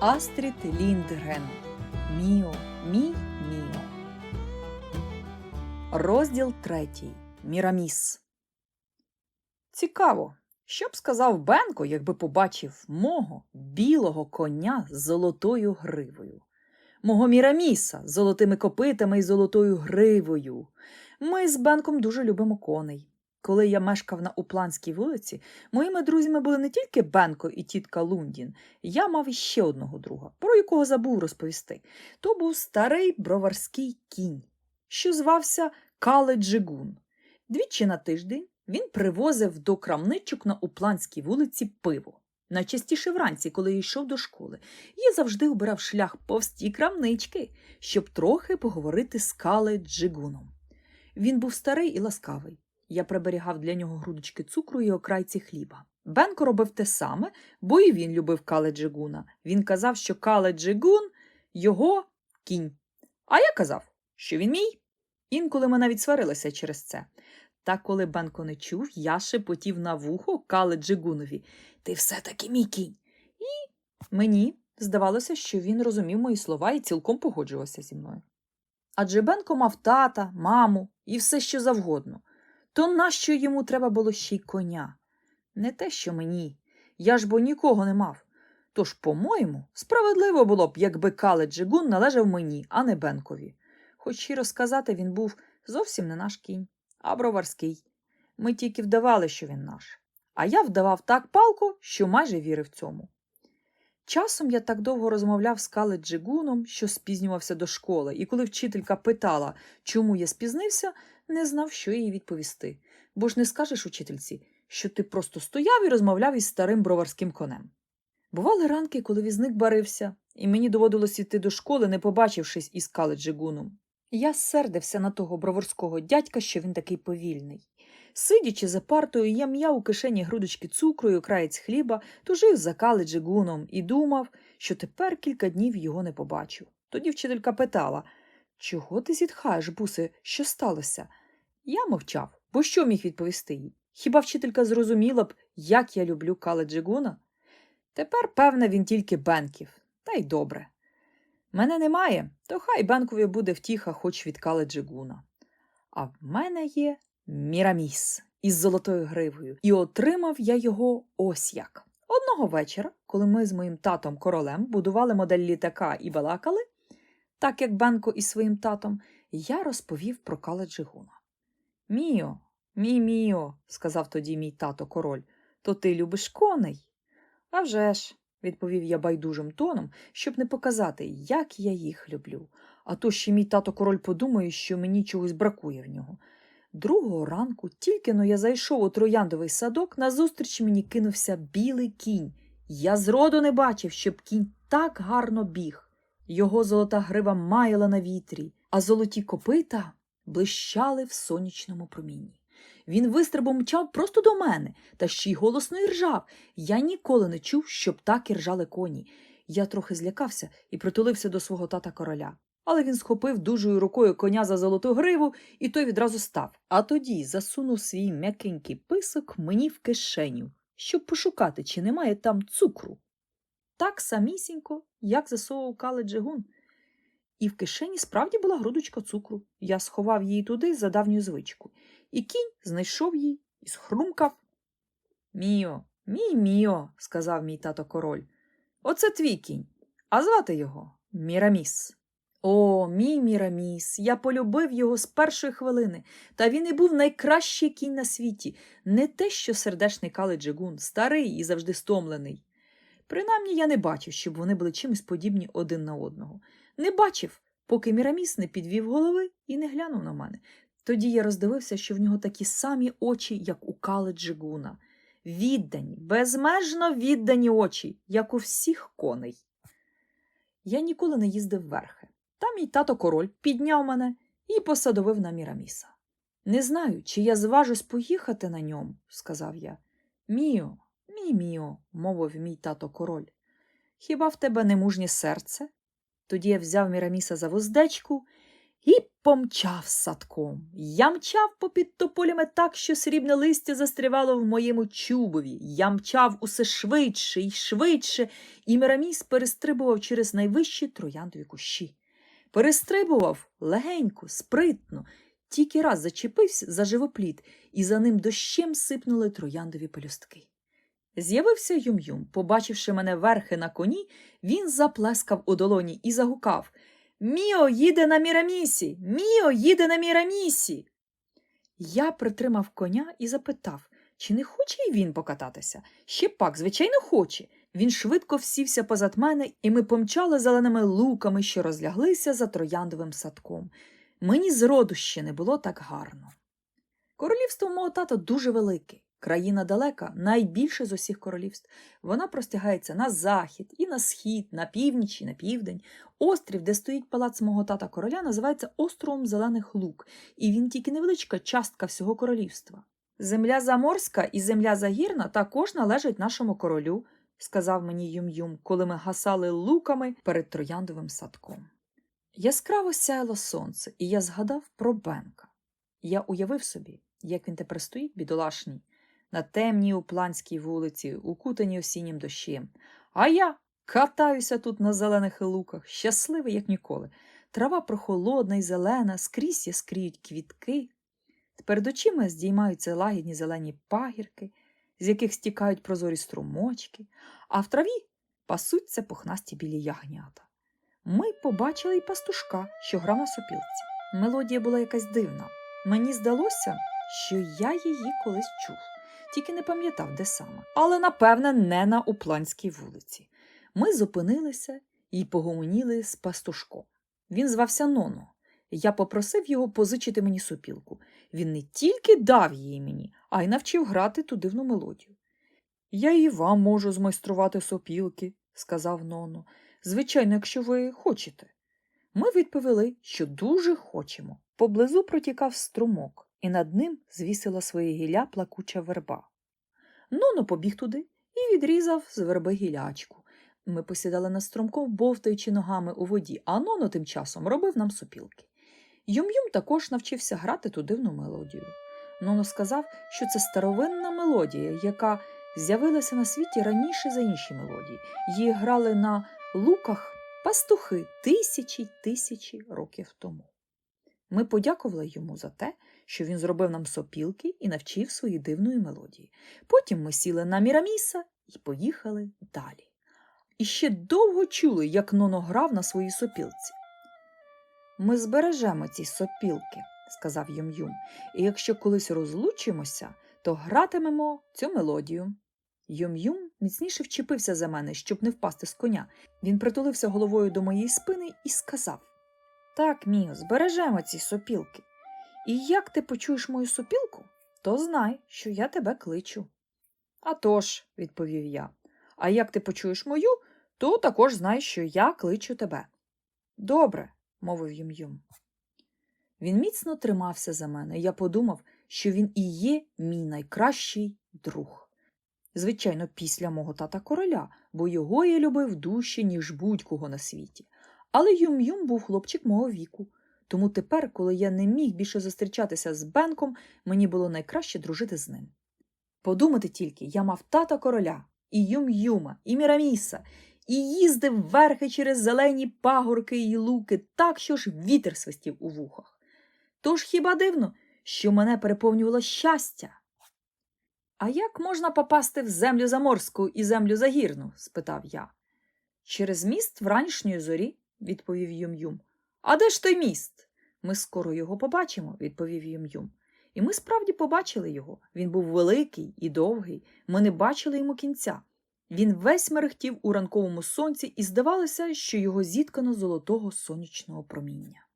Астрід Ліндгрен. Міо, мій Міо. Розділ третій. Міраміс. Цікаво, що б сказав Бенко, якби побачив мого білого коня з золотою гривою. Мого Міраміса з золотими копитами і золотою гривою. Ми з Бенком дуже любимо коней. Коли я мешкав на Упланській вулиці, моїми друзями були не тільки Бенко і тітка Лундін, я мав іще одного друга, про якого забув розповісти. То був старий броварський кінь, що звався Кале Джигун. Двічі на тиждень він привозив до крамничок на Упланській вулиці пиво. Найчастіше вранці, коли я йшов до школи, я завжди обирав шлях повз ті крамнички, щоб трохи поговорити з Кале Джигуном. Він був старий і ласкавий. Я приберігав для нього грудочки цукру і окрайці хліба. Бенко робив те саме, бо і він любив Кале Джигуна. Він казав, що Кале Джигун його кінь. А я казав, що він мій. Інколи ми навіть сварилися через це. Та коли Бенко не чув, я шепотів на вухо Кале Джигунові Ти все-таки мій кінь. І мені здавалося, що він розумів мої слова і цілком погоджувався зі мною. Адже Бенко мав тата, маму і все що завгодно. То нащо йому треба було ще й коня? Не те, що мені. Я ж бо нікого не мав. Тож, по-моєму, справедливо було б, якби Кале Джигун належав мені, а не Бенкові. Хоч щиро сказати, він був зовсім не наш кінь, а броварський. Ми тільки вдавали, що він наш. А я вдавав так палко, що майже вірив цьому. Часом я так довго розмовляв з Кале Джигуном, що спізнювався до школи, і коли вчителька питала, чому я спізнився, не знав, що їй відповісти. Бо ж не скажеш учительці, що ти просто стояв і розмовляв із старим броварським конем. Бували ранки, коли візник барився, і мені доводилось йти до школи, не побачившись із Кале Джигуном. Я сердився на того броварського дядька, що він такий повільний. Сидячи за партою, я м'яв у кишені грудочки цукру і окраєць хліба, тужив за Кале Джигуном і думав, що тепер кілька днів його не побачу. Тоді вчителька питала Чого ти зітхаєш, бусе, що сталося? Я мовчав, бо що міг відповісти їй? Хіба вчителька зрозуміла б, як я люблю Кале Джигуна? Тепер, певне, він тільки Бенків, та й добре. Мене немає, то хай Бенкові буде втіха хоч від Кале Джигуна. А в мене є Міраміс із золотою гривою, і отримав я його ось як. Одного вечора, коли ми з моїм татом королем будували модель літака і балакали, так як Бенко із своїм татом, я розповів про Кале Джигуна. Міо, мій Міо, сказав тоді мій тато король, то ти любиш коней? «А вже ж», – відповів я байдужим тоном, щоб не показати, як я їх люблю. А то ще мій тато король подумає, що мені чогось бракує в нього. Другого ранку, тільки но я зайшов у трояндовий садок, назустріч мені кинувся білий кінь. Я зроду не бачив, щоб кінь так гарно біг. Його золота грива маяла на вітрі, а золоті копита блищали в сонячному промінні. Він вистрибом мчав просто до мене, та ще й голосно іржав. Я ніколи не чув, щоб так іржали коні. Я трохи злякався і притулився до свого тата короля. Але він схопив дужою рукою коня за золоту гриву, і той відразу став. А тоді засунув свій м'якенький писок мені в кишеню, щоб пошукати, чи немає там цукру. Так самісінько, як засовував кале джигун. І в кишені справді була грудочка цукру. Я сховав її туди за давню звичку, і кінь знайшов її і схрумкав. Міо, мій міо, сказав мій тато король. Оце твій кінь, а звати його Міраміс. О, мій Міраміс, я полюбив його з першої хвилини, та він і був найкращий кінь на світі, не те, що сердешний Кале Джигун, старий і завжди стомлений. Принаймні я не бачив, щоб вони були чимось подібні один на одного. Не бачив, поки Міраміс не підвів голови і не глянув на мене. Тоді я роздивився, що в нього такі самі очі, як у Кале Джигуна. Віддані, безмежно віддані очі, як у всіх коней. Я ніколи не їздив верхи. Та мій тато король підняв мене і посадовив на Міраміса. Не знаю, чи я зважусь поїхати на ньому, сказав я. Міо, мій міо, мовив мій тато король. Хіба в тебе не мужнє серце? Тоді я взяв Міраміса за вуздечку і помчав садком. Я мчав попід тополями так, що срібне листя застрівало в моєму чубові. Я мчав усе швидше і швидше, і Міраміс перестрибував через найвищі трояндові кущі. Перестрибував легенько, спритно, тільки раз зачепився за живопліт, і за ним дощем сипнули трояндові пелюстки. З'явився Юм-Юм. Побачивши мене верхи на коні, він заплескав у долоні і загукав Міо їде на Мірамісі! Міо їде на Мірамісі. Я притримав коня і запитав, чи не хоче й він покататися? Ще пак, звичайно, хоче. Він швидко всівся позад мене, і ми помчали зеленими луками, що розляглися за трояндовим садком. Мені зроду ще не було так гарно. Королівство мого тата дуже велике. Країна далека, найбільше з усіх королівств. Вона простягається на захід і на схід, на північ і на південь. Острів, де стоїть палац мого тата короля, називається островом Зелених Лук, і він тільки невеличка частка всього королівства. Земля заморська і земля загірна також належать нашому королю, сказав мені Юм-Юм, коли ми гасали луками перед трояндовим садком. Яскраво сяяло сонце, і я згадав про Бенка. Я уявив собі, як він тепер стоїть бідолашній, на темній упланській вулиці, укутаній осіннім дощем. А я катаюся тут на зелених луках, щасливий, як ніколи. Трава прохолодна і зелена, скрізь яскріють квітки. Перед очима здіймаються лагідні зелені пагірки, з яких стікають прозорі струмочки, а в траві пасуться пухнасті білі ягнята. Ми побачили й пастушка, що грав на сопілці. Мелодія була якась дивна. Мені здалося, що я її колись чув, тільки не пам'ятав, де саме. Але, напевне, не на Упланській вулиці. Ми зупинилися і погомоніли з пастушком. Він звався Ноно. Я попросив його позичити мені сопілку. Він не тільки дав її мені, а й навчив грати ту дивну мелодію. Я і вам можу змайструвати сопілки, сказав Ноно. Звичайно, якщо ви хочете. Ми відповіли, що дуже хочемо. Поблизу протікав струмок, і над ним звісила своє гілля плакуча верба. Ноно побіг туди і відрізав з верби гілячку. Ми посідали на струмком, бовтаючи ногами у воді, а Ноно тим часом робив нам сопілки. Юм-Юм також навчився грати ту дивну мелодію. Ноно сказав, що це старовинна мелодія, яка з'явилася на світі раніше за інші мелодії. Її грали на луках пастухи тисячі тисячі років тому. Ми подякували йому за те, що він зробив нам сопілки і навчив свої дивної мелодії. Потім ми сіли на Міраміса і поїхали далі. І ще довго чули, як Ноно грав на своїй сопілці. Ми збережемо ці сопілки, сказав Юм-Юм, і якщо колись розлучимося, то гратимемо цю мелодію. Юм-Юм міцніше вчепився за мене, щоб не впасти з коня. Він притулився головою до моєї спини і сказав Так, Міо, збережемо ці сопілки. І як ти почуєш мою сопілку, то знай, що я тебе кличу. «А тож», – відповів я. А як ти почуєш мою, то також знай, що я кличу тебе. Добре, мовив Юм-Юм. Він міцно тримався за мене, і я подумав, що він і є мій найкращий друг. Звичайно, після мого тата короля, бо його я любив дужче, ніж будь-кого на світі. Але Юм-Юм був хлопчик мого віку. Тому тепер, коли я не міг більше зустрічатися з Бенком, мені було найкраще дружити з ним. Подумати тільки, я мав тата короля, і Юм-Юма, і Міраміса, і їздив верхи через зелені пагорки і луки, так, що ж вітер свистів у вухах. Тож хіба дивно, що мене переповнювало щастя? А як можна попасти в землю заморську і землю загірну? спитав я. Через міст вранішньої зорі, відповів Юм-Юм. А де ж той міст? Ми скоро його побачимо, відповів Юм-Юм. І ми справді побачили його. Він був великий і довгий. Ми не бачили йому кінця. Він весь мерехтів у ранковому сонці, і здавалося, що його зіткано золотого сонячного проміння.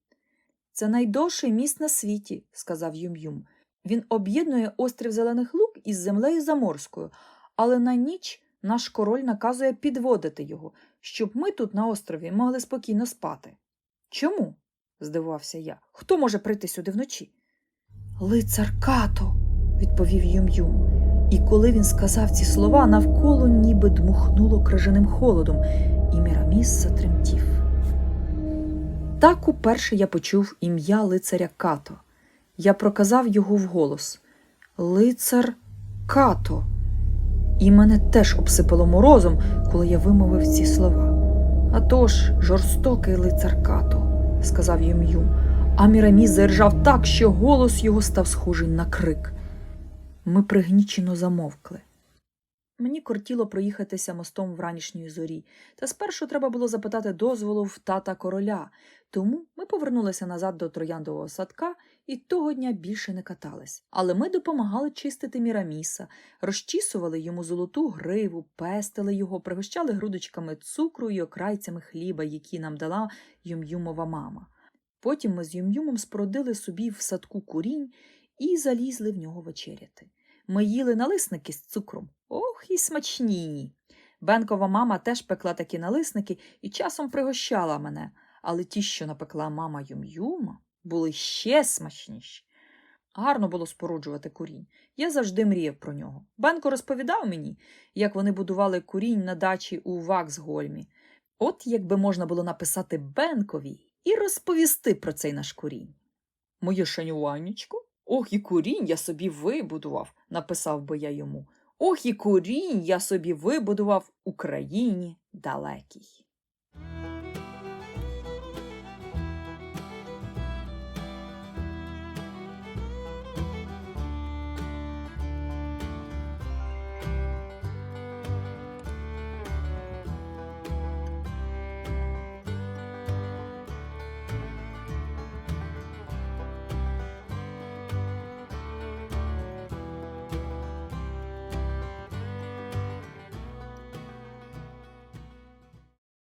Це найдовший міст на світі, сказав Юм-Юм. Він об'єднує острів Зелених Лук із землею Заморською, але на ніч наш король наказує підводити його, щоб ми тут на острові могли спокійно спати. Чому? здивувався я. Хто може прийти сюди вночі? Лицар Като, відповів Юм-Юм. І коли він сказав ці слова, навколо ніби дмухнуло крижаним холодом, і Міраміс затремтів. Так уперше я почув ім'я лицаря Като. Я проказав його вголос Лицар Като. І мене теж обсипало морозом, коли я вимовив ці слова. «А тож, жорстокий лицар Като, сказав Юм'юм, а Мірамі заржав так, що голос його став схожий на крик. Ми пригнічено замовкли. Мені кортіло проїхатися мостом вранішньої зорі, та спершу треба було запитати дозволу в тата короля, тому ми повернулися назад до трояндового садка і того дня більше не катались. Але ми допомагали чистити Міраміса, розчісували йому золоту гриву, пестили його, пригощали грудочками цукру і окрайцями хліба, які нам дала Юм'юмова мама. Потім ми з Юм'юмом спородили собі в садку курінь і залізли в нього вечеряти. Ми їли налисники з цукром. Ох, і смачні. Бенкова мама теж пекла такі налисники і часом пригощала мене, але ті, що напекла мама Юм'юма, були ще смачніші. Гарно було споруджувати курінь. Я завжди мріяв про нього. Бенко розповідав мені, як вони будували курінь на дачі у Ваксгольмі. От якби можна було написати Бенкові і розповісти про цей наш курінь. Моє шанюванечко, ох і курінь я собі вибудував, написав би я йому. Ох і курінь я собі вибудував Україні далекій.